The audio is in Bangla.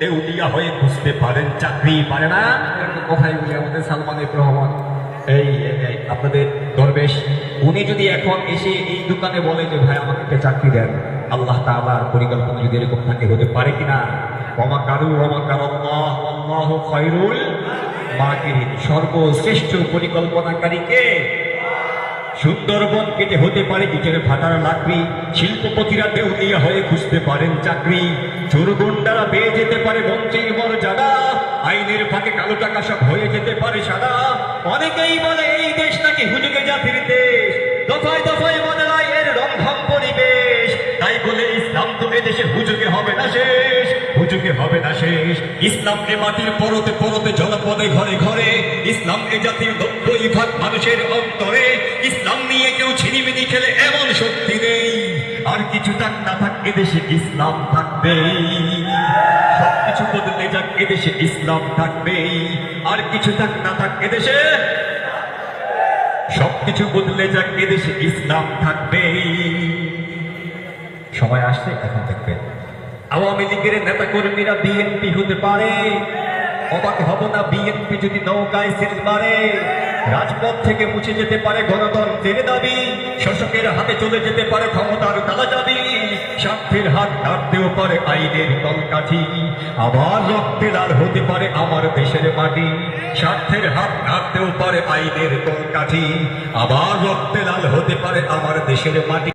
দেউলিয়া হয়ে বুঝতে পারেন, চাকরি পারে না। কথাই বলি আমাদের সালমান রহমান। এই আপনাদের দরবেশ, উনি যদি এখন এসে এই দোকানে বলে যে, ভাই, আমাকে একটা চাকরি দেন, আল্লাহ তাআলার পরিকল্পনা যদি এরকম থাকে, হতে পারে কিনা? ওমা কারু, ওমা কারাল্লাহ আল্লাহু মাকিরিন। সর্বশ্রেষ্ঠ পরিকল্পনাকারী কে? সুন্দরবন কেটে হতে পারে ইটের ভাটার লাকড়ি, শিল্পপতিরা দেউলিয়া হয়ে খুঁজতে পারেন চাকরি। চোরগুন্ডারা পেয়ে যেতে পারে মন্ত্রীর মর্যাদা আইনের ফাঁকে কালো টাকা সব হয়ে যেতে পারে সাদা। অনেকেই বলে এই দেশ নাকি হুজুগে জাতির দেশ, দফায় দফায় বদলায় এর রন্ধন পরিবেশ। তাই বলে ইসলাম তো এদেশে হুজুগে হবে না শেষ, হুজুগে হবে না শেষ। ইসলাম এ মাটির পরতে পরতে জনপদে ঘরে ঘরে, ইসলাম এ জাতির নব্বই ভাগ মানুষের অন্তরে। ইসলাম নিয়ে কেউ ছিনিমিনি খেলে এমন শক্তি নেই। আর কিছু থাক না থাক, এদেশে ইসলাম থাকবেই। সবকিছু বদলে যাক, এদেশে ইসলাম থাকবেই। আর কিছু থাক না থাক, এদেশে সবকিছু বদলে যাক, এদেশে ইসলাম থাকবেই। সময় আসছে, এখন দেখবে আওয়ামী লীগের নেতা কর্মীরা বিএনপি হতে পারে। অবাক হব না বিএনপি যদি নৌকায় সিল মারে। রাজপথ থেকে মুছে যেতে পারে গণতন্ত্রের দাবি। শাসকের হাতে চলে যেতে পারে ক্ষমতার তালা যাবি স্বার্থের হাত নাড়তেও পারে আইনের কলকাঠি আবার রক্তে লাল হতে পারে আমার দেশের মাটি। স্বার্থের হাত নাড়তেও পারে আইনের কলকাঠি আবার রক্তে লাল হতে পারে আমার দেশের মাটি।